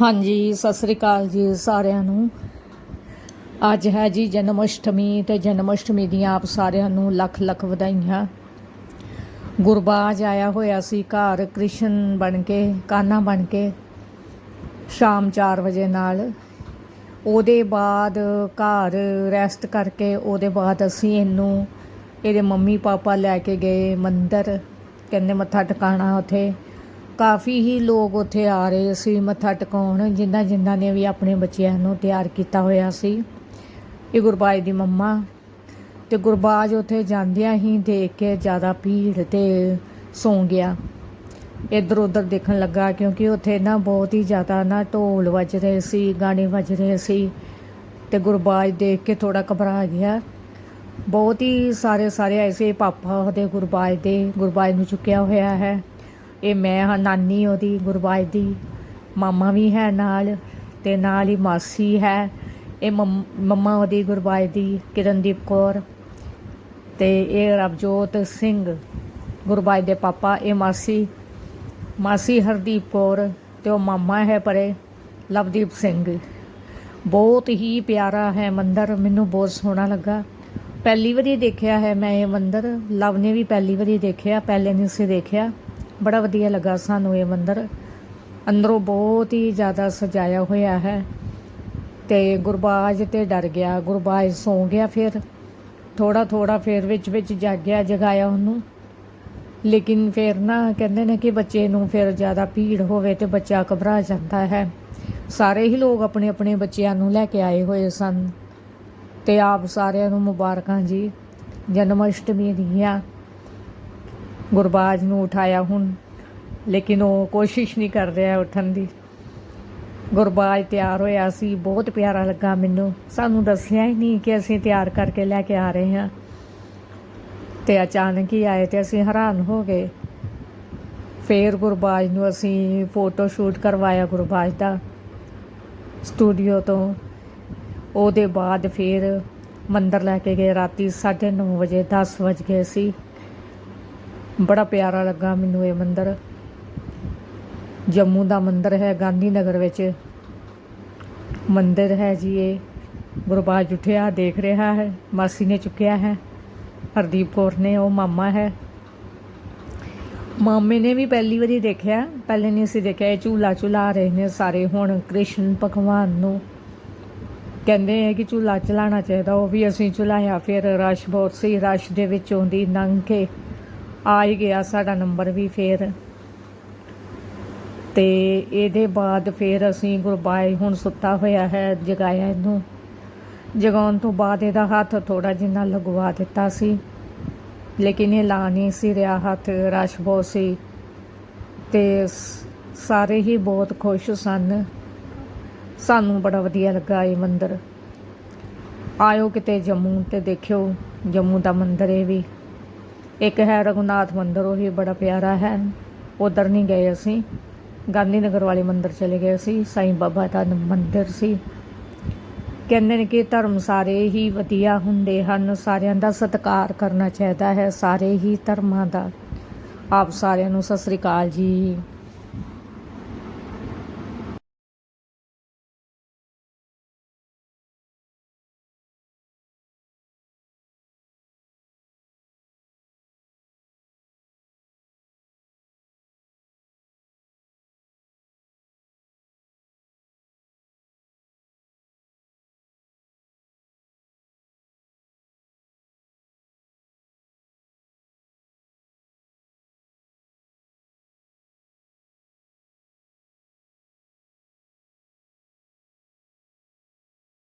ਹਾਂਜੀ, ਸਤਿ ਸ੍ਰੀ ਅਕਾਲ ਜੀ ਸਾਰਿਆਂ ਨੂੰ। ਅੱਜ ਹੈ ਜੀ ਜਨਮ ਅਸ਼ਟਮੀ ਤੇ ਜਨਮ ਅਸ਼ਟਮੀ ਦੀਆਂ ਆਪ ਸਾਰਿਆਂ ਨੂੰ ਲੱਖ ਲੱਖ ਵਧਾਈਆਂ। ਗੁਰਬਾਜ ਆਇਆ ਹੋਇਆ ਸੀ ਘਰ, ਕ੍ਰਿਸ਼ਨ ਬਣ ਕੇ, ਕਾਨਾ ਬਣ ਕੇ, ਸ਼ਾਮ 4 ਵਜੇ ਨਾਲ। ਉਹਦੇ ਬਾਅਦ ਘਰ ਰੈਸਟ ਕਰਕੇ, ਉਹਦੇ ਬਾਅਦ ਅਸੀਂ ਇਹਨੂੰ, ਇਹਦੇ ਮੰਮੀ ਪਾਪਾ ਲੈ ਕੇ ਗਏ ਮੰਦਰ। ਕਹਿੰਦੇ ਮੱਥਾ ਟਿਕਾਣਾ ਉੱਥੇ। ਕਾਫੀ ਹੀ ਲੋਕ ਉੱਥੇ ਆ ਰਹੇ ਸੀ, ਮੱਥਾ ਟਿਕਾਉਣ ਜਿਨ੍ਹਾਂ ਜਿਨ੍ਹਾਂ ਨੇ ਵੀ ਆਪਣੇ ਬੱਚਿਆਂ ਨੂੰ ਤਿਆਰ ਕੀਤਾ ਹੋਇਆ ਸੀ। ਇਹ ਗੁਰਬਾਜ ਦੀ ਮੰਮਾ ਤੇ ਗੁਰਬਾਜ ਉੱਥੇ ਜਾਂਦਿਆਂ ਹੀ ਦੇਖ ਕੇ ਜ਼ਿਆਦਾ ਭੀੜ ਤੇ ਸੌਂ ਗਿਆ। ਇੱਧਰ ਉੱਧਰ ਦੇਖਣ ਲੱਗਾ, ਕਿਉਂਕਿ ਉੱਥੇ ਨਾ ਬਹੁਤ ਹੀ ਜ਼ਿਆਦਾ ਨਾ ਢੋਲ ਵੱਜ ਰਹੇ ਸੀ, ਗਾਣੇ ਵੱਜ ਰਹੇ ਸੀ ਤੇ ਗੁਰਬਾਜ ਦੇਖ ਕੇ ਥੋੜਾ ਘਬਰਾ ਗਿਆ। ਬਹੁਤ ਹੀ ਸਾਰੇ ਸਾਰੇ ਐਸੇ ਪਾਪਾ ਉਹਦੇ ਗੁਰਬਾਜ ਦੇ, ਗੁਰਬਾਜ ਨੂੰ ਚੁੱਕਿਆ ਹੋਇਆ ਹੈ। ਇਹ ਮੈਂ ਹਾਂ ਨਾਨੀ ਉਹਦੀ, ਗੁਰਬਾਜ ਦੀ, ਮਾਮਾ ਵੀ ਹੈ ਨਾਲ ਤੇ ਨਾਲ ਹੀ ਮਾਸੀ ਹੈ। ਇਹ ਮੰਮਾ ਉਹਦੀ, ਗੁਰਬਾਜ ਦੀ, ਕਿਰਨਦੀਪ ਕੌਰ ਤੇ ਇਹ ਰਵਜੋਤ ਸਿੰਘ, ਗੁਰਬਾਜ ਦੇ ਪਾਪਾ, ਇਹ ਮਾਸੀ ਮਾਸੀ ਹਰਦੀਪ ਕੌਰ ਤੇ ਉਹ ਮਾਮਾ ਹੈ ਪਰੇ, ਲਵਦੀਪ ਸਿੰਘ। ਬਹੁਤ ਹੀ ਪਿਆਰਾ ਹੈ ਮੰਦਰ, ਮੈਨੂੰ ਬਹੁਤ ਸੋਹਣਾ ਲੱਗਾ। ਪਹਿਲੀ ਵਾਰੀ ਦੇਖਿਆ ਹੈ ਮੈਂ ਇਹ ਮੰਦਰ, ਲਵ ਨੇ ਵੀ ਪਹਿਲੀ ਵਾਰੀ ਦੇਖਿਆ, ਪਹਿਲੇ ਨਹੀਂ ਸੀ ਦੇਖਿਆ। ਬੜਾ ਵਧੀਆ ਲੱਗਾ ਸਾਨੂੰ ਇਹ ਮੰਦਿਰ। ਅੰਦਰੋਂ ਬਹੁਤ ਹੀ ਜ਼ਿਆਦਾ ਸਜਾਇਆ ਹੋਇਆ ਹੈ। ਤੇ ਗੁਰਬਾਜ ਤੇ ਡਰ ਗਿਆ, ਗੁਰਬਾਜ ਸੌਂ ਗਿਆ ਫਿਰ। ਥੋੜਾ ਥੋੜਾ ਫਿਰ ਵਿੱਚ ਵਿੱਚ ਜਾਗਿਆ, ਜਗਾਇਆ ਉਹਨੂੰ। ਲੇਕਿਨ ਫਿਰ ਨਾ ਕਹਿੰਦੇ ਨੇ ਕਿ ਬੱਚੇ ਨੂੰ ਫਿਰ ਜ਼ਿਆਦਾ ਭੀੜ ਹੋਵੇ ਤੇ ਬੱਚਾ ਘਬਰਾ ਜਾਂਦਾ ਹੈ। ਸਾਰੇ ਹੀ ਲੋਕ ਆਪਣੇ ਆਪਣੇ ਬੱਚਿਆਂ ਨੂੰ ਲੈ ਕੇ ਆਏ ਹੋਏ ਸਨ। ਤੇ ਆਪ ਸਾਰਿਆਂ ਨੂੰ ਮੁਬਾਰਕਾਂ ਜੀ। ਜਨਮ ਅਸ਼ਟਮੀ ਦੀਆਂ ਗੁਰਬਾਜ ਨੂੰ ਉਠਾਇਆ ਹੁਣ, ਲੇਕਿਨ ਉਹ ਕੋਸ਼ਿਸ਼ ਨਹੀਂ ਕਰ ਰਿਹਾ ਉੱਠਣ ਦੀ। ਗੁਰਬਾਜ ਤਿਆਰ ਹੋਇਆ ਸੀ, ਬਹੁਤ ਪਿਆਰਾ ਲੱਗਾ ਮੈਨੂੰ। ਸਾਨੂੰ ਦੱਸਿਆ ਹੀ ਨਹੀਂ ਕਿ ਅਸੀਂ ਤਿਆਰ ਕਰਕੇ ਲੈ ਕੇ ਆ ਰਹੇ ਹਾਂ। ਤੇ ਅਚਾਨਕ ਹੀ ਆਏ ਤੇ ਅਸੀਂ ਹੈਰਾਨ ਹੋ ਗਏ। ਫੇਰ ਗੁਰਬਾਜ ਨੂੰ ਅਸੀਂ ਫੋਟੋ ਸ਼ੂਟ ਕਰਵਾਇਆ ਗੁਰਬਾਜ ਦਾ ਸਟੂਡੀਓ ਤੋਂ। ਉਹਦੇ ਬਾਅਦ ਫਿਰ ਮੰਦਰ ਲੈ ਕੇ ਗਏ, ਰਾਤੀ 9:30 ਵਜੇ 10 ਵਜ ਗਏ ਸੀ। ਬੜਾ ਪਿਆਰਾ ਲੱਗਾ ਮੈਨੂੰ ਇਹ ਮੰਦਰ। ਜੰਮੂ ਦਾ ਮੰਦਰ ਹੈ ਗਾਂਧੀ ਨਗਰ ਵਿੱਚ। ਮੰਦਰ ਹੈ ਜੀ ਇਹ। ਗੁਰਬਾਜ ਉੱਠਿਆ ਦੇਖ ਰਿਹਾ ਹੈ, ਮਾਸੀ ਨੇ ਚੁੱਕਿਆ ਹੈ। ਹਰਦੀਪ ਕੌਰ ਨੇ, ਉਹ ਮਾਮਾ ਹੈ। ਮਾਮੇ ਨੇ ਵੀ ਪਹਿਲੀ ਵਾਰੀ ਦੇਖਿਆ। ਪਹਿਲੇ ਨਹੀਂ ਸੀ ਦੇਖਿਆ, ਇਹ ਝੂਲਾ ਝੁਲਾ ਰਹੇ ਨੇ ਸਾਰੇ ਹੁਣ ਕ੍ਰਿਸ਼ਨ ਭਗਵਾਨ ਨੂੰ। ਕਹਿੰਦੇ ਹੈ ਕਿ ਝੂਲਾ ਚਲਾਉਣਾ ਚਾਹੀਦਾ, ਉਹ ਵੀ ਅਸੀਂ ਝੁਲਾਇਆ, ਫਿਰ ਰਸ਼ ਬਹੁਤ ਸੀ, ਰਸ਼ ਦੇ ਵਿੱਚੋਂ ਦੀ ਲੰਘ ਕੇ ਆ ਹੀ ਗਿਆ ਸਾਡਾ ਨੰਬਰ ਵੀ ਫਿਰ। ਤੇ ਇਹਦੇ ਬਾਅਦ ਫਿਰ ਅਸੀਂ ਗੁਰਬਾਈ ਹੁਣ ਸੁੱਤਾ ਹੋਇਆ ਹੈ, ਜਗਾਇਆ ਇਹਨੂੰ। ਜਗਾਉਣ ਤੋਂ ਬਾਅਦ ਇਹਦਾ ਹੱਥ ਥੋੜਾ ਜਿੰਨਾ ਲਗਵਾ ਦਿੱਤਾ ਸੀ। ਲੇਕਿਨ ਇਹ ਲਾ ਨਹੀਂ ਸੀ ਰਿਹਾ, ਹੱਥ ਰਸ਼ ਬਹੁਤ ਸੀ। ਤੇ ਸਾਰੇ ਹੀ ਬਹੁਤ ਖੁਸ਼ ਸਨ। ਸਾਨੂੰ ਬੜਾ ਵਧੀਆ ਲੱਗਾ ਇਹ ਮੰਦਿਰ। ਆਇਓ ਕਿਤੇ ਜੰਮੂ ਤੇ ਦੇਖਿਓ, ਜੰਮੂ ਦਾ ਮੰਦਿਰ ਇਹ ਵੀ। ਇੱਕ ਹੈ ਰਘੁਨਾਥ ਮੰਦਿਰ, ਉਹ ਵੀ ਬੜਾ ਪਿਆਰਾ ਹੈ। ਉਧਰ ਨਹੀਂ ਗਏ ਅਸੀਂ। ਗਾਂਧੀ ਨਗਰ ਵਾਲੇ ਮੰਦਿਰ ਚਲੇ ਗਏ ਸੀ। ਸਾਈਂ ਬਾਬਾ ਦਾ ਮੰਦਿਰ ਸੀ। ਕਹਿੰਦੇ ਨੇ ਕਿ ਧਰਮ ਸਾਰੇ ਹੀ ਵਧੀਆ ਹੁੰਦੇ ਹਨ। ਸਾਰਿਆਂ ਦਾ ਸਤਿਕਾਰ ਕਰਨਾ ਚਾਹੀਦਾ ਹੈ। ਸਾਰੇ ਹੀ ਧਰਮਾਂ ਦਾ। ਆਪ ਸਾਰਿਆਂ ਨੂੰ ਸਤਿ ਸ੍ਰੀ ਅਕਾਲ ਜੀ।